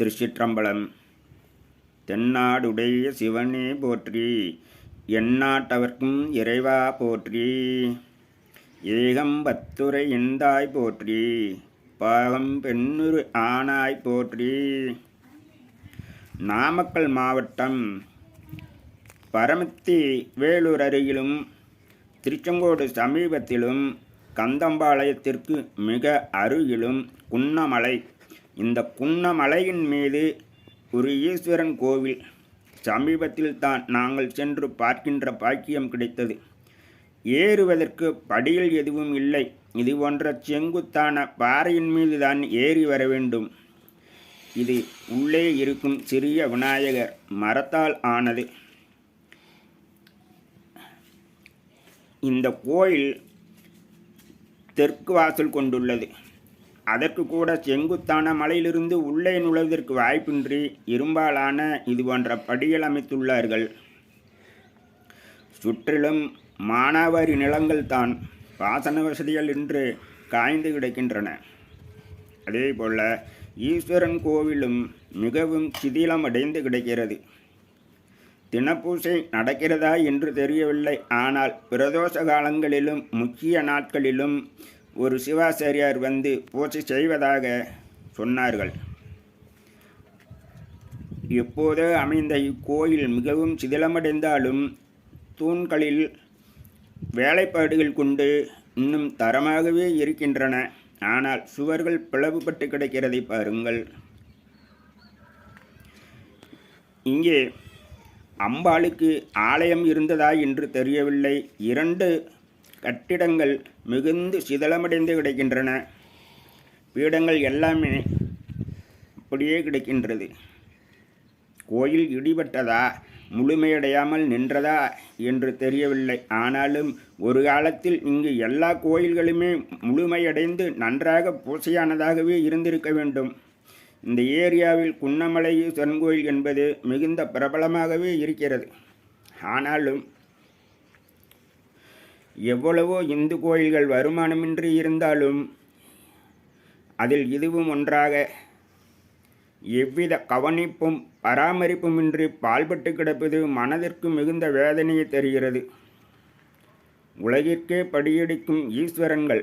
திருச்சிற்றம்பலம். தென்னாடுடைய சிவனே போற்றி எந்நாட்டவர்க்கும் இறைவா போற்றி. ஏகம் பத்துரை போற்றி பாகம் பெண்ணுரு ஆனாய் போற்றி. நாமக்கல் மாவட்டம் பரமத்தி வேலூர் அருகிலும் திருச்செங்கோடு சமீபத்திலும் கந்தம்பாளையத்திற்கு மிக அருகிலும் குன்னமலை இந்த குன்னமலையின் மீது ஒரு ஈஸ்வரன் கோவில். சமீபத்தில் தான் நாங்கள் சென்று பார்க்கின்ற பாக்கியம் கிடைத்தது. ஏறுவதற்கு படியில் எதுவும் இல்லை. இது போன்ற செங்குத்தான பாறையின் மீது தான் ஏறி வர வேண்டும். இது உள்ளே இருக்கும் சிறிய விநாயகர் மரத்தால் ஆனது. இந்த கோயில் தெற்கு வாசல் கொண்டுள்ளது. அதற்கு கூட செங்குத்தான மலையிலிருந்து உள்ளே நுழைவதற்கு வாய்ப்பின்றி இரும்பாலான இது போன்ற படிகள் அமைத்துள்ளார்கள். சுற்றிலும் மானாவாரி நிலங்கள் தான் பாசன வசதிகள் இன்று காய்ந்து கிடக்கின்றன. அதேபோல ஈஸ்வரன் கோவிலும் மிகவும் சிதிலம் அடைந்து கிடக்கிறது. தினப்பூசை நடக்கிறதா என்று தெரியவில்லை. ஆனால் பிரதோஷ காலங்களிலும் முக்கிய நாட்களிலும் ஒரு சிவாச்சாரியார் வந்து பூஜை செய்வதாக சொன்னார்கள். எப்போதோ அமைந்த இக்கோயில் மிகவும் சிதிலமடைந்தாலும் தூண்களில் வேலைப்பாடுகள் கொண்டு இன்னும் தரமாகவே இருக்கின்றன. ஆனால் சுவர்கள் பிளவுபட்டு கிடக்கிறதை பாருங்கள். இங்கே அம்பாளுக்கு ஆலயம் இருந்ததா என்று தெரியவில்லை. இரண்டு கட்டிடங்கள் மிகுந்து சிதலமடைந்து கிடக்கின்றன. பீடங்கள் எல்லாமே அப்படியே கிடைக்கின்றது. கோயில் இடிபட்டதா? முழுமையடையாமல் நின்றதா? என்று தெரியவில்லை. ஆனாலும் ஒரு காலத்தில் இங்கு எல்லா கோயில்களுமே முழுமையடைந்து நன்றாக பூசையானதாகவே இருந்திருக்க வேண்டும். இந்த ஏரியாவில் குன்னமலை சன் கோயில் என்பது மிகுந்த பிரபலமாகவே இருக்கிறது. ஆனாலும் எவ்வளவோ இந்து கோயில்கள் வருமானமின்றி இருந்தாலும் அதில் இதுவும் ஒன்றாக. எவ்வித கவனிப்பும் பராமரிப்புமின்றி பால்பட்டு கிடப்பது மனதிற்கு மிகுந்த வேதனையை தருகிறது. உலகிற்கே படியடிக்கும் ஈஸ்வரன்கள்.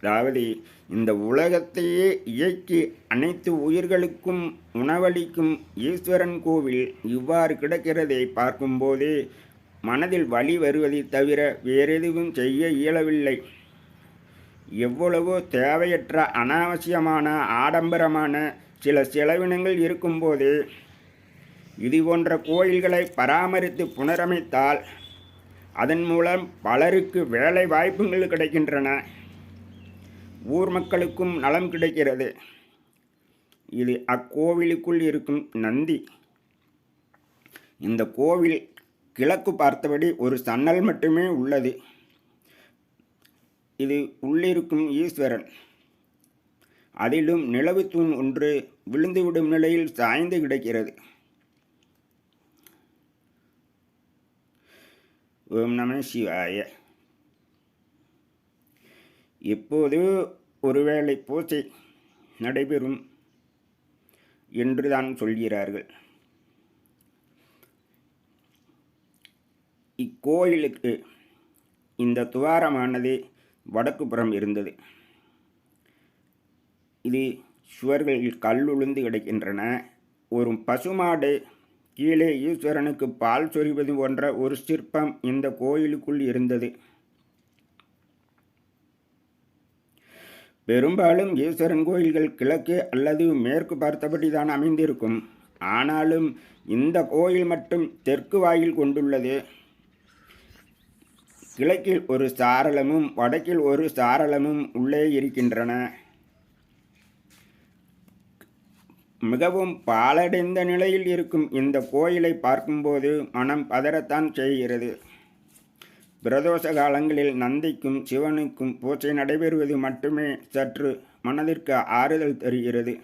அதாவது இந்த உலகத்தையே இயக்கி அனைத்து உயிர்களுக்கும் உணவளிக்கும் ஈஸ்வரன் கோவில் இவ்வாறு கிடக்கிறதை பார்க்கும்போதே மனதில் வலி வருவதை தவிர வேறெதுவும் செய்ய இயலவில்லை. எவ்வளவோ தேவையற்ற அனாவசியமான ஆடம்பரமான சில செலவினங்கள் இருக்கும்போது இது போன்ற கோயில்களை பராமரித்து புனரமைத்தால் அதன் மூலம் பலருக்கு வேலை வாய்ப்புகள் கிடைக்கின்றன. ஊர் மக்களுக்கும் நலம் கிடைக்கிறது. இது அக்கோவிலுக்குள் இருக்கும் நந்தி. இந்த கோவில் கிழக்கு பார்த்தபடி ஒரு சன்னல் மட்டுமே உள்ளது. இது உள்ளிருக்கும் ஈஸ்வரன். அதிலும் நிலவு தூண் ஒன்று விழுந்துவிடும் நிலையில் சாய்ந்து கிடக்கிறது. ஓம் நம சிவாய. இப்போது ஒருவேளை பூஜை நடைபெறும் என்றுதான் சொல்கிறார்கள். இக்கோயிலுக்கு இந்த துவாரமானது வடக்கு புறம் இருந்தது. இது சுவர்களில் கல்லுழுந்து கிடக்கின்றன. ஒரு பசுமாடு கீழே ஈஸ்வரனுக்கு பால் சொரிவது போன்ற ஒரு சிற்பம் இந்த கோயிலுக்குள் இருந்தது. பெரும்பாலும் ஈஸ்வரன் கோயில்கள் கிழக்கு அல்லது மேற்கு பார்த்தபடி தான் அமைந்திருக்கும். ஆனாலும் இந்த கோயில் மட்டும் தெற்கு வாயில் கொண்டுள்ளது. கிழக்கில் ஒரு சாரளமும் வடக்கில் ஒரு சாரளமும் உள்ளே இருக்கின்றன. மிகவும் பாலடைந்த நிலையில் இருக்கும் இந்த கோயிலை பார்க்கும்போது மனம் பதறத்தான் செய்கிறது. பிரதோஷ காலங்களில் நந்திக்கும் சிவனுக்கும் பூஜை நடைபெறுவது மட்டுமே சற்று மனதிற்கு ஆறுதல் தருகிறது.